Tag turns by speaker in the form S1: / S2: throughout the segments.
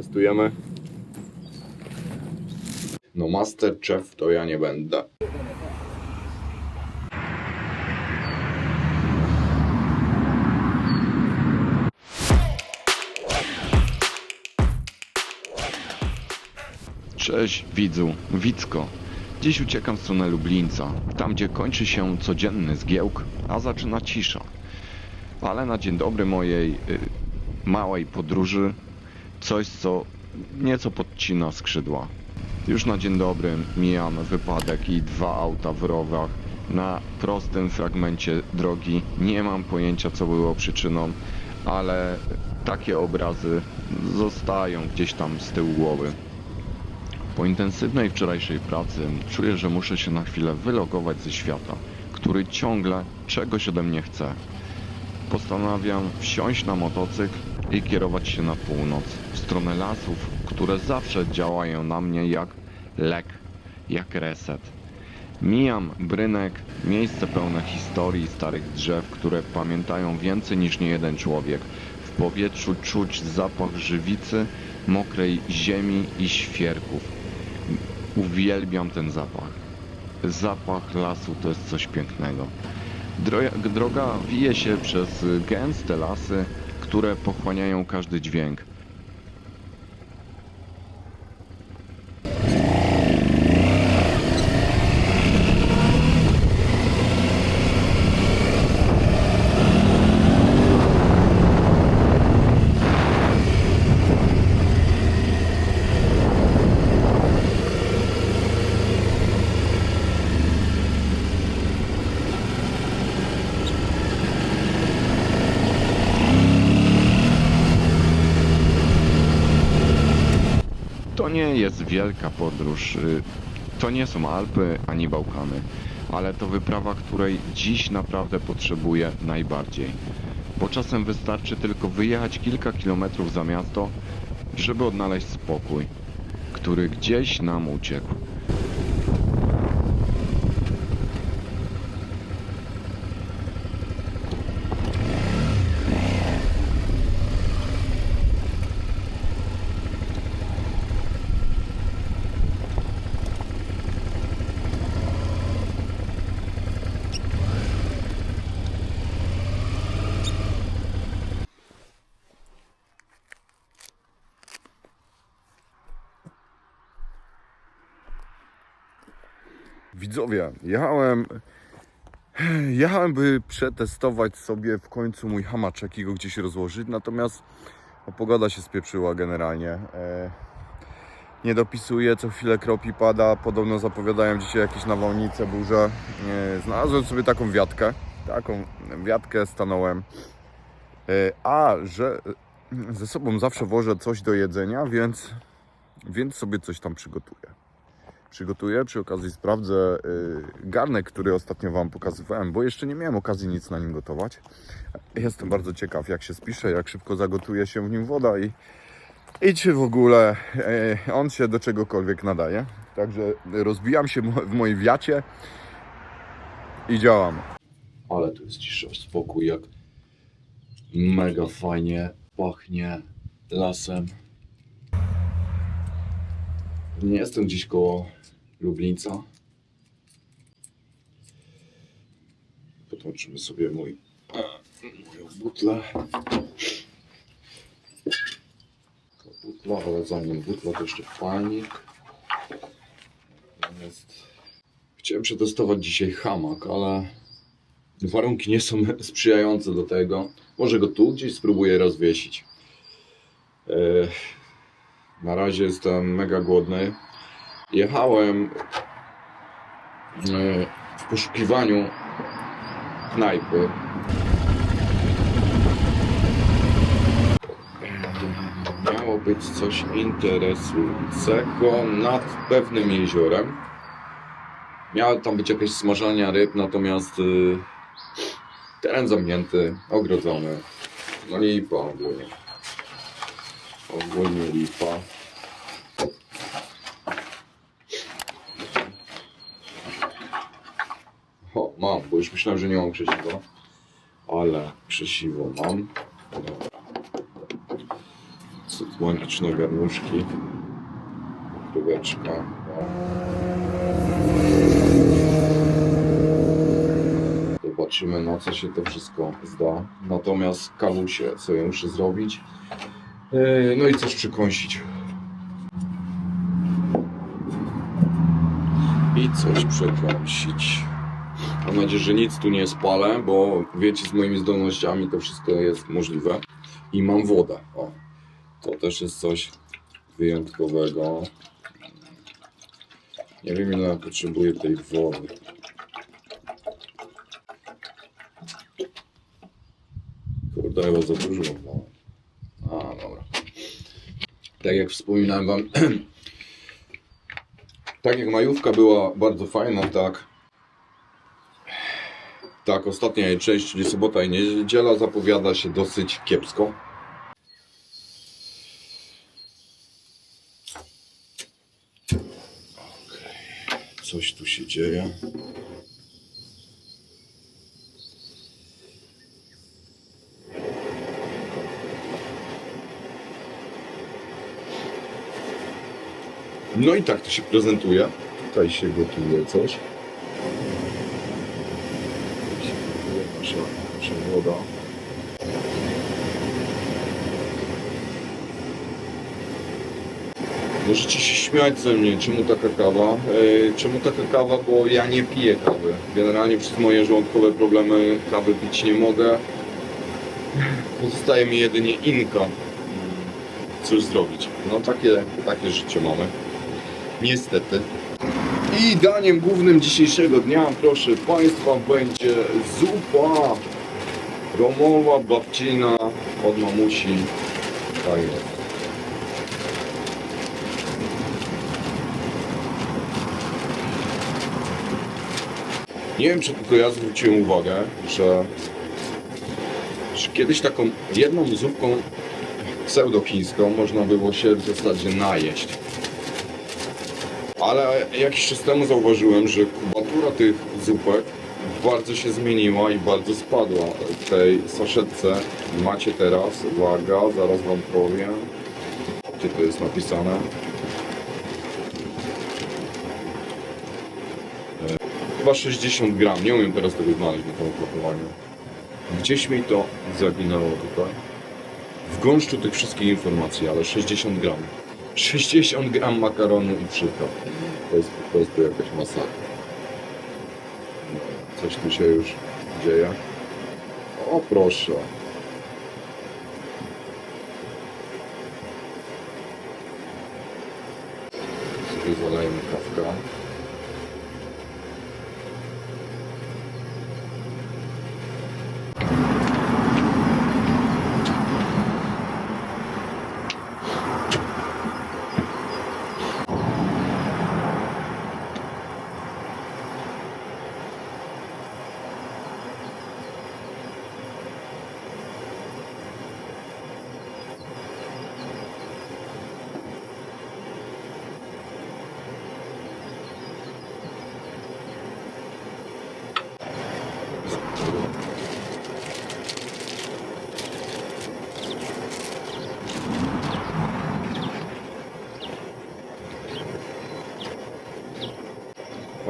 S1: testujemy. No Masterchef to ja nie będę. Cześć widzu, Wicko. Dziś uciekam w stronę Lublińca, tam gdzie kończy się codzienny zgiełk, a zaczyna cisza. Ale na dzień dobry mojej y, małej podróży coś, co nieco podcina skrzydła. Już na dzień dobry mijam wypadek i dwa auta w rowach na prostym fragmencie drogi. Nie mam pojęcia, co było przyczyną, ale takie obrazy zostają gdzieś tam z tyłu głowy. Po intensywnej wczorajszej pracy czuję, że muszę się na chwilę wylogować ze świata, który ciągle czegoś ode mnie chce. Postanawiam wsiąść na motocykl i kierować się na północ, w stronę lasów, które zawsze działają na mnie jak lek, jak reset. Mijam Brynek, miejsce pełne historii starych drzew, które pamiętają więcej niż niejeden człowiek. W powietrzu czuć zapach żywicy, mokrej ziemi i świerków. Uwielbiam ten zapach. Zapach lasu to jest coś pięknego. Droga, wije się przez gęste lasy, które pochłaniają każdy dźwięk. To nie jest wielka podróż. y, To nie są Alpy ani Bałkany, ale to wyprawa, której dziś naprawdę potrzebuję najbardziej. Bo czasem wystarczy tylko wyjechać kilka kilometrów za miasto, żeby odnaleźć spokój, który gdzieś nam uciekł. Widzowie, jechałem, jechałem, by przetestować sobie w końcu mój hamaczek i go gdzieś rozłożyć, natomiast no, pogoda się spieprzyła generalnie. E, nie dopisuje, co chwilę kropi pada, podobno zapowiadają dzisiaj jakieś nawałnice, burze. E, znalazłem sobie taką wiatkę, taką wiatkę stanąłem, e, a że ze sobą zawsze wożę coś do jedzenia, więc, więc sobie coś tam przygotuję przygotuję. Przy okazji sprawdzę y, garnek, który ostatnio Wam pokazywałem, bo jeszcze nie miałem okazji nic na nim gotować. Jestem bardzo ciekaw, jak się spisze, jak szybko zagotuje się w nim woda i, i czy w ogóle y, on się do czegokolwiek nadaje. Także rozbijam się w mojej wiacie i działam. Ale tu jest cisza, spokój, jak mega fajnie pachnie lasem. Nie jestem gdzieś koło Lublińca. Potoczymy sobie mój, moją butlę. To Butla, ale zanim butla to jeszcze palnik. Jest. Chciałem przetestować dzisiaj hamak, ale warunki nie są sprzyjające do tego. Może go tu gdzieś spróbuję rozwiesić. E, na razie jestem mega głodny. Jechałem e, w poszukiwaniu knajpy. Miało być coś interesującego nad pewnym jeziorem. Miała tam być jakaś smażalnia ryb, natomiast y, teren zamknięty, ogrodzony. No lipa ogólnie. Ogólnie lipa. O, mam, bo już myślałem, że nie mam krzesiwa. Ale krzesiwo mam. Słoneczne garnuszki. Króweczka. Zobaczymy na co się to wszystko zda. Natomiast kawusie, co ja muszę zrobić. Yy, No i coś przykąsić. I coś przekąsić. Mam nadzieję, że nic tu nie spalę, bo wiecie, z moimi zdolnościami to wszystko jest możliwe. I mam wodę. O, to też jest coś wyjątkowego. Nie wiem, ile potrzebuję tej wody. Kurde, chyba za dużo wlałem. Tak jak wspominałem wam, tak jak majówka była bardzo fajna, tak tak, ostatnia jej część, czyli sobota i niedziela zapowiada się dosyć kiepsko. Coś tu się dzieje. No i tak to się prezentuje. Tutaj się gotuje coś. Tutaj się gotuje nasza, nasza woda. Możecie się śmiać ze mnie, czemu taka kawa? E, czemu taka kawa? Bo ja nie piję kawy. Generalnie przez moje żołądkowe problemy kawy pić nie mogę. Pozostaje mi jedynie inka. Cóż zrobić? No takie, takie życie mamy. Niestety. I daniem głównym dzisiejszego dnia, proszę Państwa, będzie zupa romowa, babcina od mamusi. Tak jest. Nie wiem, czy tylko ja zwróciłem uwagę, że, że kiedyś taką jedną zupką pseudochińską można było się w zasadzie najeść. Ale jakiś czas temu zauważyłem, że kubatura tych zupek bardzo się zmieniła i bardzo spadła. W tej saszetce macie teraz, uwaga, zaraz wam powiem, gdzie to jest napisane. E, Chyba 60 gram, nie umiem teraz tego znaleźć na tym opakowaniu. Gdzieś mi to zaginęło tutaj. W gąszczu tych wszystkich informacji, ale 60 gram. 60 gram makaronu i przypraw. To jest po prostu jakaś masakra. Coś tu się już dzieje. O proszę. Sobie zalejemy kawkę.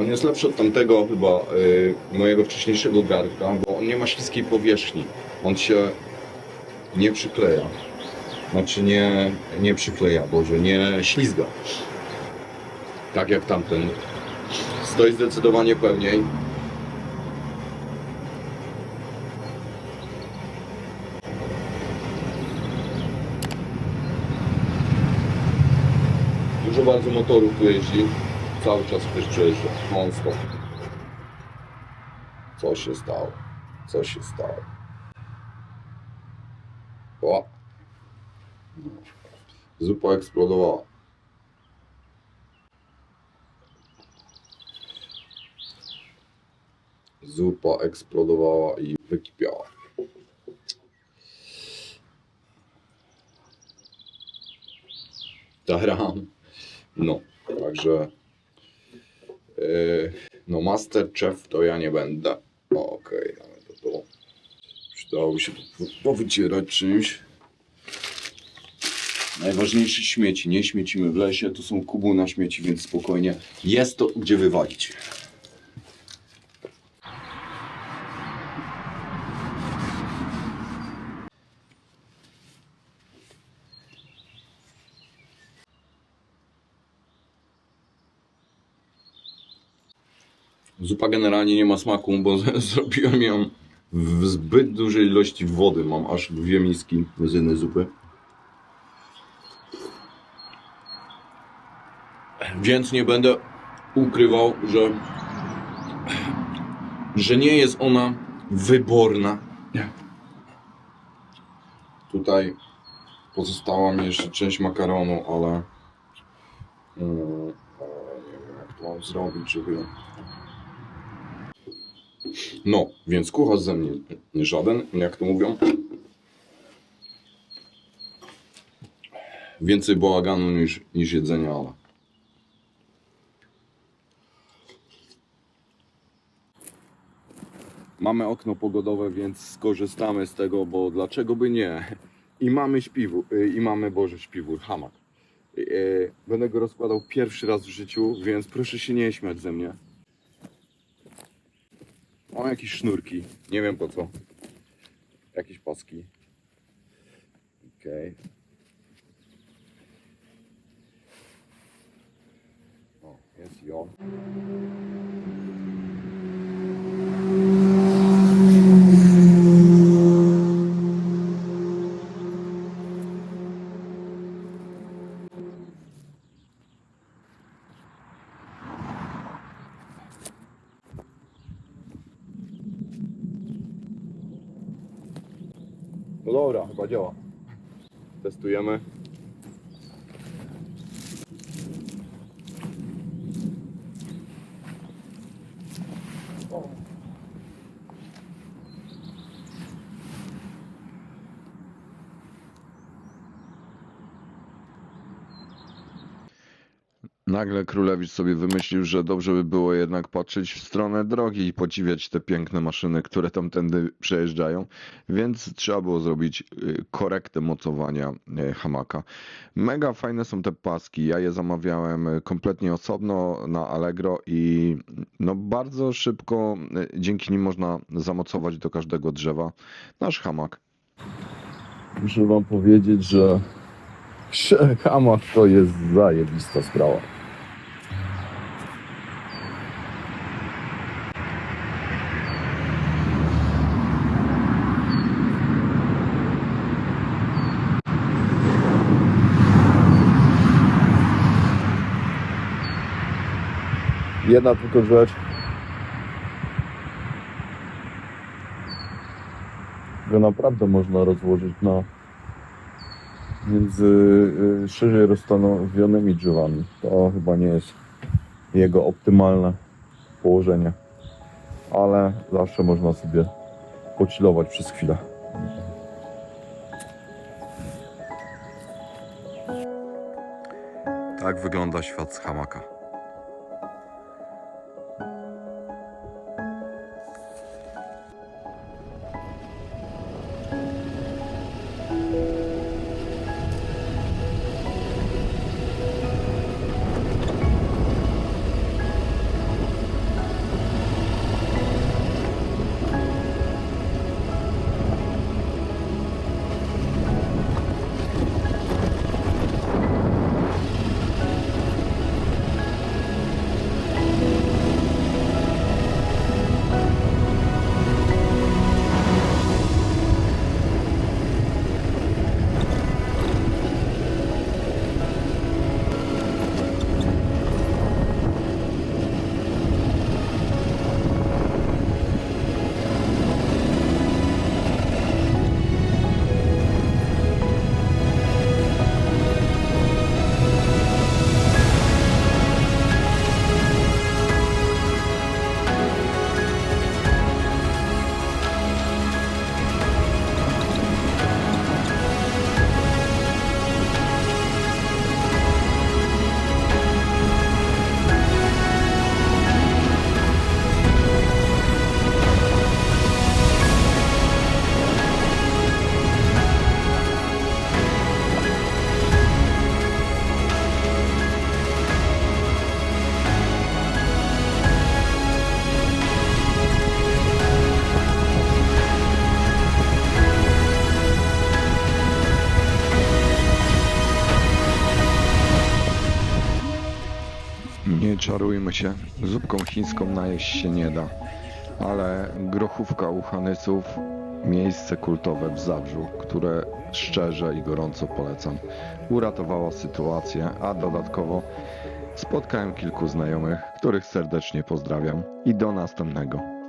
S1: On jest lepszy od tamtego chyba y, mojego wcześniejszego garnka, bo on nie ma śliskiej powierzchni. On się nie przykleja. Znaczy nie, nie przykleja, Boże, nie ślizga. Tak jak tamten. Stoi zdecydowanie pewniej. Dużo bardzo motorów tu jeździ. Cały czas ktoś przejeżdża. Non. Co się stało? Co się stało? O! Zupa eksplodowała. Zupa eksplodowała i wykipiała. Taram. No, także No Masterchef to ja nie będę. Okej, mamy to tu. Przydałoby się to po- powycierać czymś. Najważniejsze śmieci. Nie śmiecimy w lesie, tu są kubu na śmieci, więc spokojnie. Jest to gdzie wywalić. Zupa generalnie nie ma smaku, bo zrobiłem ją w zbyt dużej ilości wody. Mam aż dwie miski z jednej zupy. Więc nie będę ukrywał, że, że nie jest ona wyborna. Tutaj pozostała mi jeszcze część makaronu, ale mm, ale nie wiem jak to mam zrobić, żeby no, więc kucharz ze mnie nie żaden, jak to mówią. Więcej bałaganu niż, niż jedzenia, ale. Mamy okno pogodowe, więc skorzystamy z tego, bo dlaczego by nie? I mamy śpiwór, i mamy, Boże, śpiwór, hamak. Y, Będę go rozkładał pierwszy raz w życiu, więc proszę się nie śmiać ze mnie. Mam jakieś sznurki. Nie wiem po co. Jakieś paski. Okej. O, jest i No dobra, chyba działa. Testujemy.
S2: Nagle królewicz sobie wymyślił, że dobrze by było jednak patrzeć w stronę drogi i podziwiać te piękne maszyny, które tamtędy przejeżdżają, więc trzeba było zrobić y, korektę mocowania y, hamaka. Mega fajne są te paski, ja je zamawiałem y, kompletnie osobno na Allegro i no bardzo szybko dzięki nim można zamocować do każdego drzewa nasz hamak.
S1: Muszę wam powiedzieć, że hamak to jest zajebista sprawa. Jedna tylko rzecz. Że naprawdę można rozłożyć na między y, szerzej rozstawionymi drzewami. To chyba nie jest jego optymalne położenie. Ale zawsze można sobie pocilować przez chwilę. Tak wygląda świat z hamaka. Czarujmy się, zupką chińską najeść się nie da. Ale grochówka u Hanysów, miejsce kultowe w Zabrzu, które szczerze i gorąco polecam. Uratowało sytuację, a dodatkowo spotkałem kilku znajomych, których serdecznie pozdrawiam i do następnego.